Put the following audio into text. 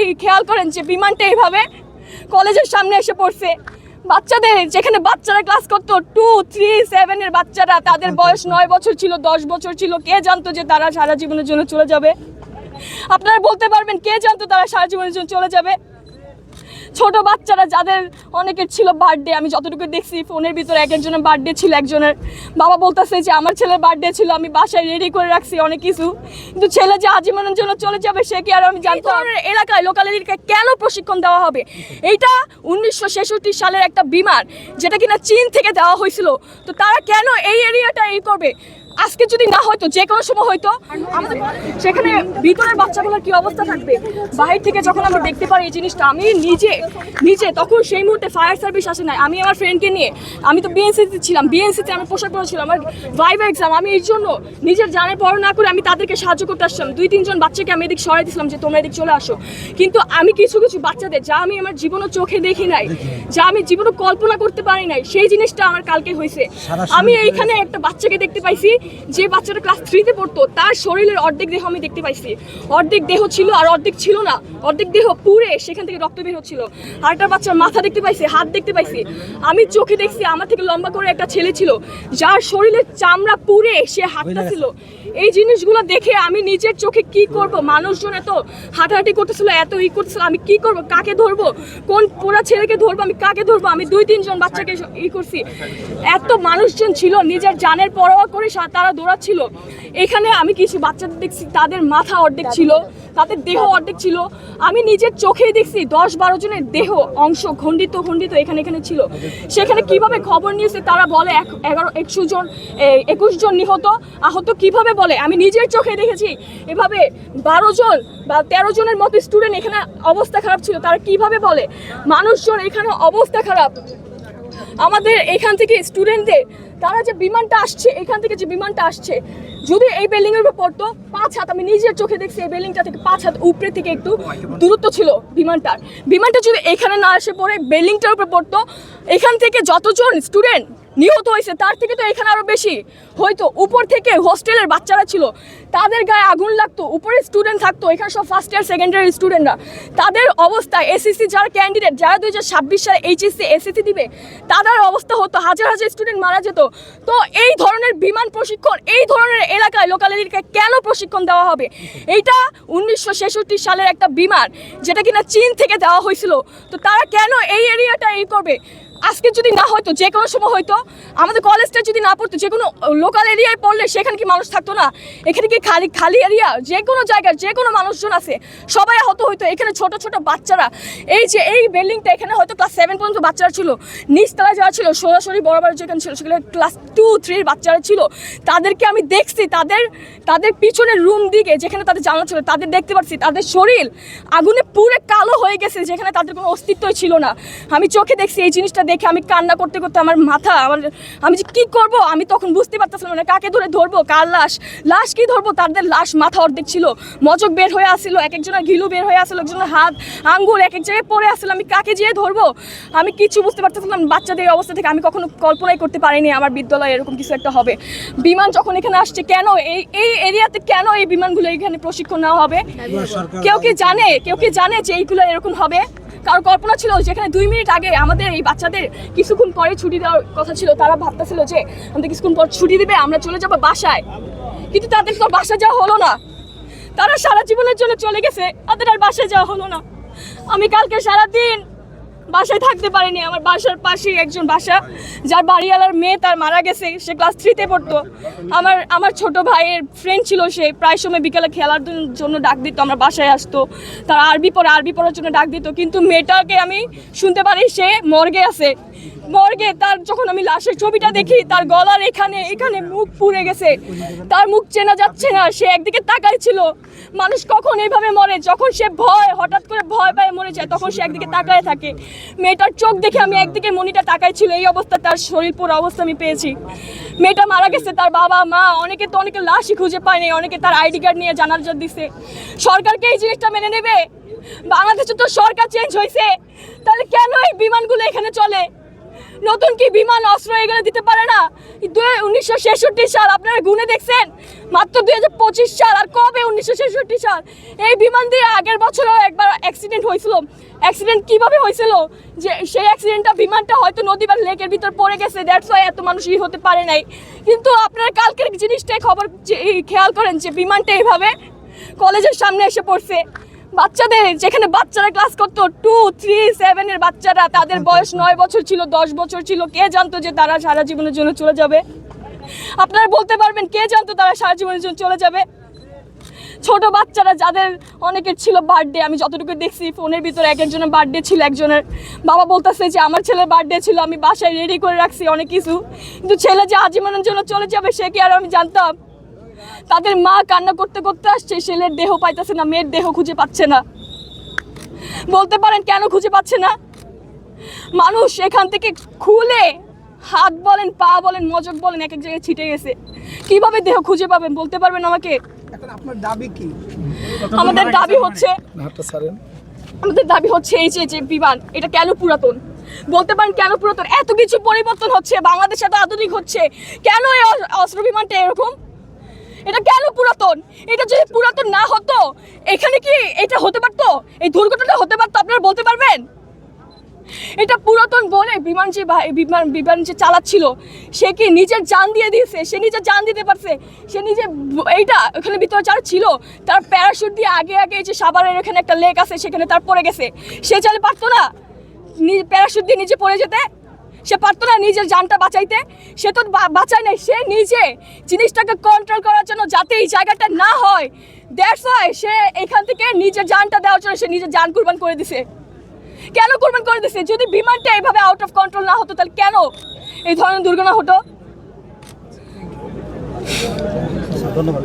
এই খেয়াল করেন যে বিমানটা এইভাবে কলেজের সামনে এসে পড়ছে। বাচ্চাদের যেখানে বাচ্চারা ক্লাস করতো টু থ্রি সেভেনের বাচ্চারা তাদের বয়স নয় বছর ছিল দশ বছর ছিল কে জানতো যে তারা সারা জীবনের জন্য চলে যাবে? আপনারা বলতে পারবেন কে জানতো তারা সারা জীবনের জন্য চলে যাবে? ছোট বাচ্চারা যাদের অনেকের ছিল বার্থডে আমি যতটুকু দেখছি ফোনের ভিতরে এক একজনের বার্থডে ছিল একজনের। বাবা বলতেছে যে আমার ছেলের বার্থডে ছিল আমি বাসায় রেডি করে রাখছি অনেক কিছু। কিন্তু ছেলে যে আজীবনের জন্য চলে যাবে সে কি আর আমি জানতো এলাকায় লোকাল এলাকায় কেন প্রশিক্ষণ দেওয়া হবে? এইটা উনিশশো ছেষট্টি সালের একটা বিমান যেটা কিনা চীন থেকে দেওয়া হয়েছিল। তো তারা কেন এই এরিয়াটা এই করবে? আজকে যদি না হয়তো যে কোনো সময় হয়তো আমাদের সেখানে ভিতরের বাচ্চাগুলোর কি অবস্থা থাকবে? বাহির থেকে যখন আমরা দেখতে পারি এই জিনিসটা আমি নিজে নিজে তখন সেই মুহূর্তে ফায়ার সার্ভিস আসে নাই। আমি আমার ফ্রেন্ডকে নিয়ে আমি তো বিএনসিতে ছিলাম বিএনসিতে আমি পোশাক পরে পরেছিলাম আমার ভাইভ এক্সাম আমি এই জন্য নিজের জানের পড়া না করে আমি তাদেরকে সাহায্য করতে আসছিলাম। দুই তিনজন বাচ্চাকে আমি এদিক সরাই দিয়েছিলাম যে তোমরা এদিক চলে আসো। কিন্তু আমি কিছু কিছু বাচ্চাদের যা আমি আমার জীবনও চোখে দেখি নাই যা আমি জীবনও কল্পনা করতে পারি নাই সেই জিনিসটা আমার কালকে হয়েছে। আমি এইখানে একটা বাচ্চাকে দেখতে পাইছি যে বাচ্চাটা ক্লাস থ্রিতে পড়তো, তার শরীরের অর্ধেক দেহ আমি দেখতে পাইছি। অর্ধেক দেহ ছিল আর অর্ধেক ছিল না। অর্ধেক দেহ পুড়ে সেখান থেকে রক্ত বের হচ্ছিল। আরেকটা বাচ্চার মাথা দেখতে পাইছি, হাত দেখতে পাইছি। আমি চোখে দেখছি, আমার থেকে লম্বা করে একটা ছেলে ছিল, যার শরীরের চামড়া পুড়ে সে হাঁটতেছিল। ছিল এই জিনিসগুলো দেখে আমি নিজের চোখে কি করব? মানুষজন এত হাঁটাহাঁটি করতেছিল, এত ই করতেছিল, আমি কি করব? কাকে ধরবো? কোন পোড়া ছেলেকে ধরবো? আমি কাকে ধরবো? আমি দুই, তিনজন বাচ্চাকে ই করছি। এত মানুষজন ছিল, নিজের জানের পরোয়া করে তারা দৌড়াচ্ছিল। এখানে আমি কিছু বাচ্চাদের দেখছি, তাদের মাথা অর্ধেক ছিল। তাদের দেহ অর্ধেক ছিল। আমি নিজের চোখেই দেখছি দশ বারো জনের দেহ অংশ খণ্ডিত খণ্ডিত এখানে এখানে ছিল। সেখানে কীভাবে খবর নিয়েছে তারা বলে এক- এগারো, একশো জন একুশ জন নিহত, আহত কীভাবে বলে? আমি নিজের চোখে দেখেছি। এভাবে বারো জন বা তেরো জনের মতো স্টুডেন্ট এখানে অবস্থা খারাপ ছিল। তারা কীভাবে বলে? মানুষজন এখানে অবস্থা খারাপ। আমাদের এখান থেকে স্টুডেন্টদের তারা যে বিমানটা আসছে, এখান থেকে যে বিমানটা আসছে, যদি এই বিল্ডিংয়ের উপর পড়তো, পাঁচ হাত, আমি নিজের চোখে দেখছি এই বিল্ডিংটা থেকে পাঁচ হাত উপরে থেকে একটু দূরত্ব ছিল বিমানটার। বিমানটা যদি এখানে না আসে পড়ে বিল্ডিংটার উপর পড়তো, এখান থেকে যতজন স্টুডেন্ট নিহত হয়েছে, তার থেকে তো এখানে আরও বেশি। হয়তো উপর থেকে হোস্টেলের বাচ্চারা ছিল, তাদের গায়ে আগুন লাগতো উপরে স্টুডেন্ট থাকতো, এখানে সব ফার্স্ট ইয়ার সেকেন্ড ইয়ার স্টুডেন্টরা তাদের অবস্থা এসএসসি যারা ক্যান্ডিডেট যারা দুই হাজার ছাব্বিশ সালে এইচএসসি এসএসসি দিবে, তাদের অবস্থা হতো, হাজার হাজার স্টুডেন্ট মারা যেত। তো এই ধরনের বিমান প্রশিক্ষণ, এই ধরনের এলাকায় লোকালিটিকে কেন প্রশিক্ষণ দেওয়া হবে? এইটা উনিশশো ছেষট্টি সালের একটা বিমান, যেটা কিনা চীন থেকে দেওয়া হয়েছিল। তো তারা কেন এই এরিয়াটা এই করবে? আজকে যদি না হয়তো, যে কোনো সময় হয়তো, আমাদের কলেজটা যদি না পড়তো, যে কোনো লোকাল এরিয়ায় পড়লে সেখানে কি মানুষ থাকতো না? এখানে কি খালি খালি এরিয়া যে কোনো জায়গার যে কোনো মানুষজন আছে, সবাই আহত হয়তো। এখানে ছোট ছোট বাচ্চারা, এই যে এই বিল্ডিংটা এখানে হয়তো ক্লাস সেভেন পর্যন্ত বাচ্চারা ছিল। নিচতলায় যারা ছিল সরাসরি বড় বড় যেখানে ছিল সেগুলো ক্লাস টু থ্রির বাচ্চারা ছিল। তাদেরকে আমি দেখছি, তাদের তাদের পিছনের রুম দিকে যেখানে তাদের জানা ছিল, তাদের দেখতে পাচ্ছি, তাদের শরীর আগুনে পুরে কালো হয়ে গেছে, যেখানে তাদের কোনো অস্তিত্বই ছিল না। আমি চোখে দেখছি এই জিনিসটা দেখে আমি কান্না করতে করতে আমার মাথা, আমার, আমি যে কী করব? আমি তখন বুঝতে পারতেছিলাম না, কাকে ধরে ধরবো, কার লাশ? লাশ কি ধরবো? তাদের লাশ মাথা অর্ধেক ছিল। মজক বের হয়ে আসছিল এক একজনের ঘিলু বের হয়ে আসছিল একজনের হাত, আঙ্গুল এক এক জায়গায় পড়ে আসছিল আমি কাকে যেয়ে ধরবো? আমি কিছু বুঝতে পারতেছিলাম বাচ্চাদের অবস্থা থেকে আমি কখনো কল্পনাই করতে পারিনি আমার বিদ্যালয়ে এরকম কিছু একটা হবে। বিমান যখন এখানে আসছে, কেন এই এই এরিয়াতে কেন এই বিমানগুলো এখানে প্রশিক্ষণ নেওয়া হবে? কেউ কি জানে? কেউ কি জানে যে এইগুলো এরকম হবে? কারও কল্পনা ছিল যেখানে দুই মিনিট আগে আমাদের এই বাচ্চাদের কিছুক্ষণ পরে ছুটি দেওয়ার কথা ছিল, তারা ভাবতেছিল যে আমাদের কিছুক্ষণ পর ছুটি দিবে, আমরা চলে যাব বাসায়। কিন্তু তাদের তো বাসা যাওয়া হলো না। তারা সারা জীবনের জন্য চলে গেছে, তাদের আর বাসায় যাওয়া হলো না। আমি কালকে সারা দিন বাসায় থাকতে পারেনি। আমার বাসার পাশেই একজন বাসা, যার বাড়িওয়ালার মেয়ে তার মারা গেছে, সে ক্লাস থ্রিতে পড়তো। আমার আমার ছোট ভাইয়ের ফ্রেন্ড ছিল সে, প্রায় সময় বিকেলে খেলার জন্য ডাক দিত, আমার বাসায় আসতো। তার আরবি পড়ে, আরবি পড়ার জন্য ডাক দিত, কিন্তু মেয়েটাকে আমি শুনতে পারি সে মর্গে আছে। মর্গে, তার যখন আমি লাশের ছবিটা দেখি, তার গলার এখানে এখানে মুখ পুড়ে গেছে। তার মুখ চেনা যাচ্ছে না, সে একদিকে তাকাই ছিল মানুষ কখন এইভাবে মরে? যখন সে ভয়, হঠাৎ করে ভয় পায় মরে যায়, তখন সে একদিকে তাকায় থাকে। মেয়েটার চোখ দেখে আমি একদিকে মনিটা তাকাই ছিল এই অবস্থা, তার শরীর পুরো অবস্থা আমি পেয়েছি। মেয়েটা মারা গেছে, তার বাবা, মা, অনেকে তো অনেকে লাশই খুঁজে পায়নি অনেকে তার আইডি কার্ড নিয়ে জানার জন্য দিছে। সরকারকে এই জিনিসটা মেনে নেবে? বাংলাদেশে তো সরকার চেঞ্জ হয়েছে তাহলে কেন এই বিমানগুলো এখানে চলে? নতুন কি বিমান অস্ত্র এগুলো দিতে পারে না? উনিশশো ছেষট্টি সাল, আপনারা গুনে দেখছেন? মাত্র দুই হাজার পঁচিশ সাল, আর কবে উনিশশো ছেষট্টি সাল? এই বিমান দিয়ে আগের বছরও একবার অ্যাক্সিডেন্ট হয়েছিল। অ্যাক্সিডেন্ট কীভাবে হয়েছিল? যে সেই অ্যাক্সিডেন্টটা বিমানটা হয়তো নদী বা লেকের ভিতর পড়ে গেছে দ্যাটস ওয়াই এত মানুষই হতে পারে নাই। কিন্তু আপনারা কালকের জিনিসটাই খবর খেয়াল করেন যে, বিমানটা এইভাবে কলেজের সামনে এসে পড়ছে। বাচ্চাদের যেখানে বাচ্চারা ক্লাস করতো টু থ্রি সেভেনের বাচ্চারা তাদের বয়স নয় বছর ছিল দশ বছর ছিল কে জানতো যে তারা সারা জীবনের জন্য চলে যাবে? আপনারা বলতে পারবেন কে জানতো তারা সারা জীবনের জন্য চলে যাবে? ছোট বাচ্চারা যাদের অনেকের ছিল বার্থডে আমি যতটুকু দেখছি ফোনের ভিতরে এক একজনের বার্থডে ছিল একজনের বাবা বলতেছে যে আমার ছেলের বার্থডে ছিল আমি বাসায় রেডি করে রাখছি অনেক কিছু। কিন্তু ছেলে যে আজীবনের জন্য চলে যাবে সে কি আর আমি জানতাম? তাদের মা কান্না করতে করতে আসছে ছেলের দেহ পাইতেছে না মেয়ের দেহ খুঁজে পাচ্ছে না। বলতে পারেন কেন খুঁজে পাচ্ছে না? মানুষ এখান থেকে খুলে হাত বলেন পা বলেন মজক বলেন এক এক জায়গায় ছিটে গেছে। কীভাবে দেহ খুঁজে পাবেন? বলতে পারবেন আমাকে? আপনার দাবি কি? আমাদের দাবি হচ্ছে আমাদের দাবি হচ্ছে এই যে যে বিমান এটা কেন পুরাতন? বলতে পারেন কেন পুরাতন? এত কিছু পরিবর্তন হচ্ছে বাংলাদেশ এত আধুনিক হচ্ছে। কেন এই অস- অস্ত্র বিমানটা এরকম? এটা কেন পুরাতন? এটা যদি পুরাতন না হতো, এখানে কি এটা হতে পারতো? এই দুর্ঘটনা হতে পারতো, আপনারা বলতে পারবেন? এটা পুরাতন বলে বিমান যে বিমান বিমান যে চালাচ্ছিল, সে কি নিজের জান দিয়ে দিয়েছে? সে নিজের জান দিতে পারছে? সে নিজে এইটা ওখানে ভিতরে যারা ছিল, তার প্যারাশুট দিয়ে আগে আগে যে সাবারের এখানে একটা লেক আছে, সেখানে তার পড়ে গেছে। সে চালে পারতো না? প্যারাশুট দিয়ে নিজে পড়ে যেতে? সে পারতো না নিজের জানটা বাঁচাইতে। সে তো বাঁচায় নাই, সে নিজে জিনিসটাকে কন্ট্রোল করার জন্য যাতে এই জায়গাটা না হয়। দ্যাটস ওয়াই সে এখান থেকে নিজের জানটা দেওয়ার জন্য সে নিজের যান কুরবান করে দিছে। কেন কুরবান করে দিছে? যদি বিমানটা এইভাবে আউট অফ কন্ট্রোল না হতো, তাহলে কেন এই ধরনের দুর্ঘটনা হতো? ধন্যবাদ।